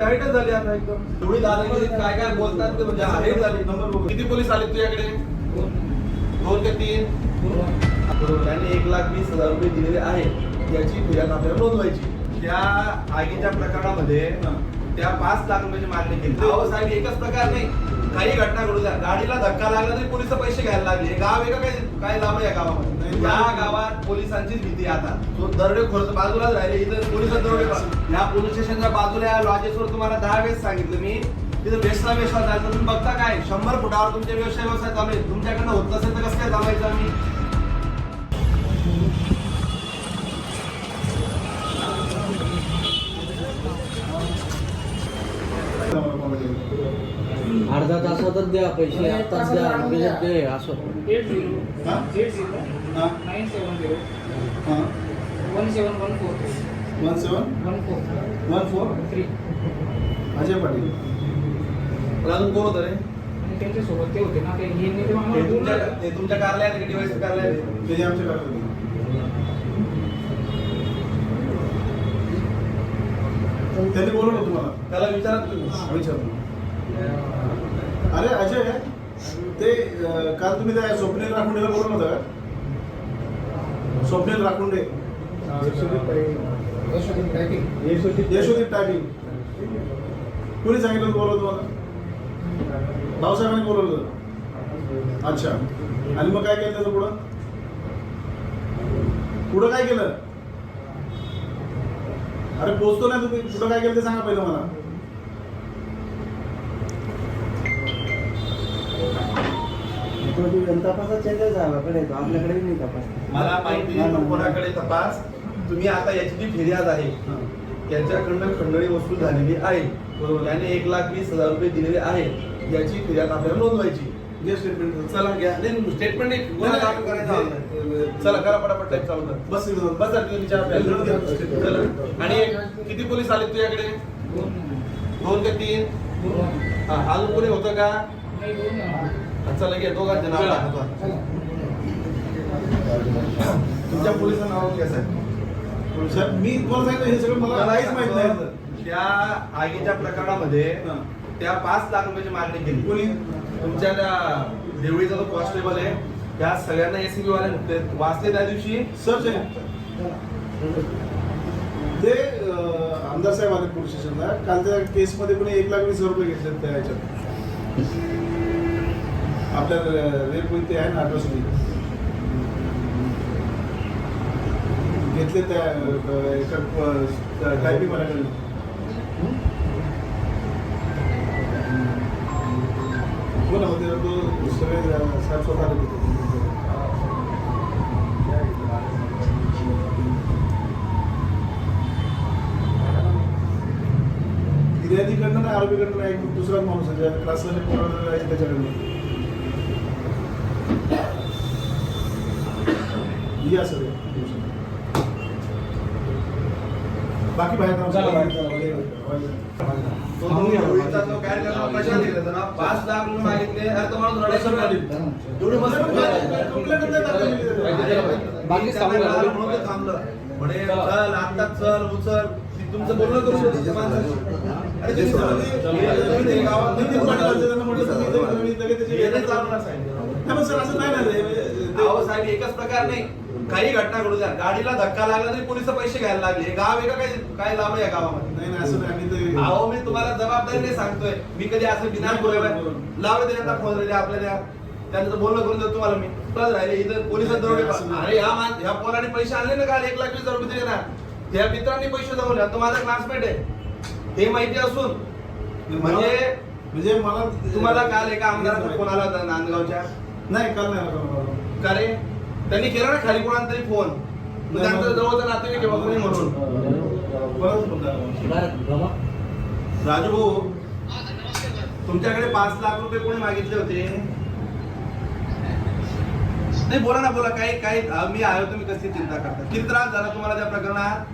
झाली आता एकदम. एवढी काय काय बोलतात ते म्हणजे हाईट झाली. नंबर बघू. किती पोलीस आले तुझ्याकडे? दोन ते तीन? त्यांनी एक लाख वीस हजार रुपये दिलेले आहे याची फिर्याद आपल्याला नोंदवायची. त्या आगीच्या प्रकरणामध्ये त्या पाच लाख रुपयाची मागणी केली. अहो साहेब एकच प्रकार नाही. काही घटना घडू द्या. गाडीला धक्का लागला तरी पोलीस पैसे घ्यायला लागले. गाव आहे का काय आहे या गावामध्ये? या. गावात पोलिसांचीच भीती आता. तो दरोडे खोर बाजूलाच राहिले इथं पोलीस दरोडे या पोलीस स्टेशनच्या बाजूला लॉजेसवर तुम्हाला दहा वेळेस सांगितलं मी. तिथं वेसला वेसला जायचं. तुम्ही बघता काय? शंभर फुटावर तुमचे व्यवसाय व्यवसाय चालू आहे. तुमच्याकडनं होत नसेल तर कसं काय थांबायचं आम्ही? तासातच द्या पैसे आत्ताच द्या लगेच दे असं. Eight zero. हा? Eight zero. हा. Nine seven zero. हा. One seven one four. One seven? One four. One four? Three. Ajay Patil. पण अजून कोण होतं रे? आणि त्यांच्यासोबत ते होते ना ते हे ते तुमच्या बोलले. ते तुमच्या कार्यालयात डिवाइस कार्यालयात ते आमच्या काकाचे. त्यांनी बोलवलं तुम्हाला. त्याला विचारा तुम्ही. विचारतो. अरे अजय ते काल तुम्ही त्या स्वप्नील राखुंडेला बोलवलं होतं का? स्वप्नील राखुंडे. यशोदीप टायपिंग कोणी सांगितलं बोलवलं तुम्हाला? भाऊसाहेबांनी बोलवलं होतं. अच्छा. आणि मग काय केलं त्याचं पुढं? पुढं काय केलं? अरे पोचतो नाही तुम्ही. पुढं काय केलं ते सांगा पहिलं मला. तपासात चेंजेस आहे आपल्याकडे आपल्याकडे नाही तपास. मला माहिती तो कोणाकडे तपास? तुम्ही आता याची जी फिर्याद आहे त्यांच्याकडनं खंडणी वसूल झालेली आहे. बरोबर. त्याने एक लाख वीस हजार रुपये दिलेले आहे. याची फिर्याद आपल्याला नोंदवायची. घे स्टेटमेंट चला. घ्या स्टेटमेंट नाही गुन्हा दाखल करायचा. चला करा पटापट. टाईप चालू कर. बस. बस. चला. आणि किती पोलीस आले तुझ्याकडे? दोन. दोन ते तीन? दोन. हा, अजून कोणी होतं का? नाही. चला घे दोघांचे नाव तुमच्या पोलिसांना नाव घ्या साहेब. साहेब, मी तुम्हाला सांगितलं हे सगळं मला काहीच माहीत नाही त्या आगीच्या प्रकरणामध्ये. त्या पाच लाख रुपयाची मागणी केली. कोणी? तुमच्या त्या देवळीचा जो कॉन्स्टेबल आहे त्या सगळ्यांना एसीबी वाले वाचले त्या दिवशी? सर्च ते आमदार साहेब आले पोलीस स्टेशनला. काल त्या केसमध्ये कोणी एक लाख वीस हजार रुपये घेतले त्या ह्याच्यात आपल्या रेप होईल ते आहे ना अट्रॉसिटी घेतले त्या अं, एका टायपिंग वाल्याकडे कोण होते तो सगळे साहेब स्वतः आले फिर्यादीकडनं ना आरोपीकडनं एक दुसरा माणूस आहे ज्याला क्लासला त्याच्याकडनं. या सगळे बाकी बाहेर पाच लाख रुपये मागितले थांबलं म्हणे चल आता चल उचल ती तुमचं बोलणं करू शकतो माणसाशी. हे सर असं नाही ना साहेब एकच प्रकार नाही काही घटना घडू द्या. गाडीला धक्का लागला तरी पोलीस पैसे घ्यायला लागले. गाव आहे का काय काय आहे या गावामध्ये? नाही नाही असं नाही. आम्ही ते- अहो मी तुम्हाला जबाबदारीने सांगतोय. मी कधी असं नाही, बोलायला. लावले त्यांना फोन राहिले आपल्याला त्यांचं बोलणं करून देतो तुम्हाला मी. प्लस राहिले इथं पोलिसात दरोडे नाही. अरे ह्या मान ह्या पोराने पैसे आणले ना काल? एक लाख वीस हजार रुपये दिले ना. त्या मित्रांनी पैसे जमवले. तो माझा क्लासमेट आहे. हे माहिती असून. म्हणजे म्हणजे मला तुम्हाला काल एका आमदाराचा फोन आला होता नांदगावच्या? नाही काल नाही आला. का रे? त्यांनी केला ना खाली कोणाला तरी फोन. मग त्यांचं जवळचं नातेवाईक आहे कोणी म्हणून? राजू भाऊ तुमच्याकडे पाच लाख रुपये कोणी मागितले होते? नाही बोला ना बोला. काही काही मी आहे तुम्ही कसली चिंता करता? किती त्रास झाला तुम्हाला त्या प्रकरणात?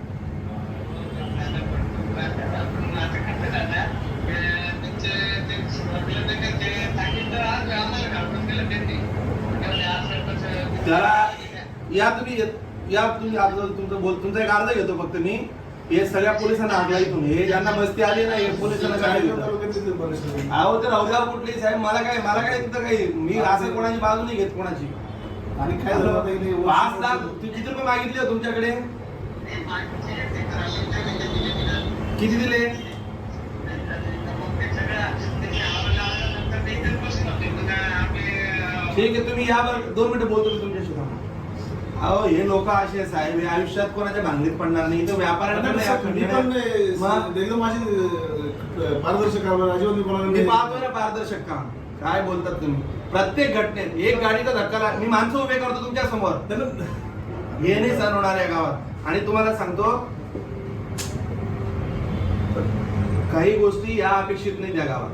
त्याला या तुम्ही या तुम्ही तुमचं बोल तुमचा एक अर्ज घेतो फक्त मी. हे सगळ्या पोलिसांना हाकला इथून हे ज्यांना मस्ती आली ना हे पोलिसांना परिस्थिती. अहो ते राहुगाव कुठली साहेब? मला काय मला काय तिथं काही मी असं कोणाची बाजू नाही घेत कोणाची. आणि काय झालं पाच लाख तू किती रुपये मागितले हो तुमच्याकडे? किती दिले? ठीक आहे तुम्ही या बरं. दोन मिनिटं बोलतो थांबा. अहो हे लोक असे साहेब. हे आयुष्यात कोणाच्या भांगडीत पडणार नाही. अं, पारदर्शक पारदर्शक काम. काय बोलतात तुम्ही? प्रत्येक घटनेत एक गाडीचा धक्का लाग- मी माणसं उभे करतो तुमच्यासमोर. हे नाही सण होणार या गावात. आणि तुम्हाला सांगतो काही गोष्टी या अपेक्षित नाही त्या गावात.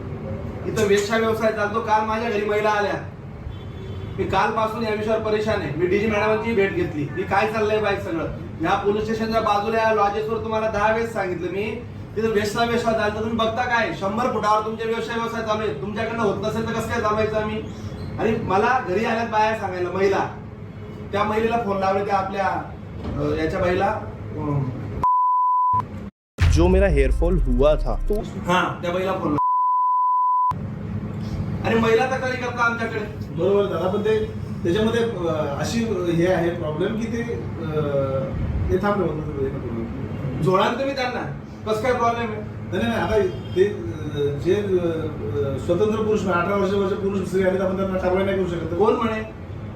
इथं वेश्या व्यवसाय चालतो. काल माझ्या घरी महिला आल्या. मी कालपासून या विषयावर परेशान आहे. मी डीजी मॅडमांची भेट घेतली. की काय चाललंय बाईक सगळं? या पोलीस स्टेशनच्या बाजूला लॉजेसवर तुम्हाला दहा वेळेस सांगितलं मी. तिथं वेसला व्यवसाय चालतं तुम्ही बघता काय? शंभर फुटावर तुमचे व्यवसाय व्यवसाय चालू आहे तुमच्याकडनं होत नसेल तर कसं काय चालवायचं आम्ही? आणि मला घरी आल्यात बाया सांगायला महिला. त्या महिलेला फोन लावले त्या आपल्या याच्या बाईला. जो मेरा हेयर फॉल हुआ था तो हा त्या बाईला फोन आणि महिला तक्रारी करता आमच्याकडे. बरोबर दादा पण ते त्याच्यामध्ये अशी हे आहे प्रॉब्लेम की ते ते थांबले होतं ते problem. जोडा ना तुम्ही त्यांना. कसं काय प्रॉब्लेम आहे? नाही नाही आता ते जे स्वतंत्र पुरुष अठरा वर्षाचे पुरुष स्त्री आहेत आपण त्यांना कारवाई नाही करू शकत. कोण म्हणे?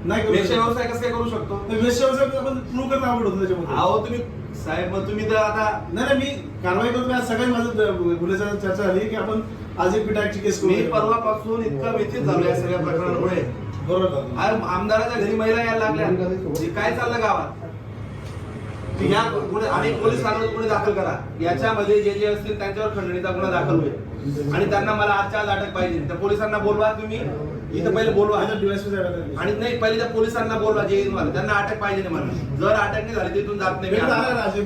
नाही व्यवसाय कसं काय करू शकतो? व्यवसाय आपण प्रूव्ह करणं आवड होतं त्याच्यामध्ये. अहो तुम्ही साहेब मग तुम्ही तर आता नाही नाही मी कारवाई करतो आज सगळ्यात माझं गुन्ह्याचा चर्चा झाली की आपण आज एक पिटाची केस करू मी परवापासून इतका व्यथित झालो या सगळ्या प्रकरणामुळे. बरोबर आमदाराच्या घरी महिला यायला लागल्या. काय चाललं गावात? या गुन्हे आणि पोलीस ठाण्यात गुन्हे दाखल करा. याच्यामध्ये जे जे असतील त्यांच्यावर खंडणीचा गुन्हा दाखल होईल. आणि त्यांना मला आजच्या आज अटक पाहिजे. त्या पोलिसांना बोलवा तुम्ही. इथं पहिले बोलवा. आणि नाही पहिले त्या पोलिसांना बोलवा जे मला. त्यांना अटक पाहिजे मला. जर अटक नाही झाली तर इथून जात नाही.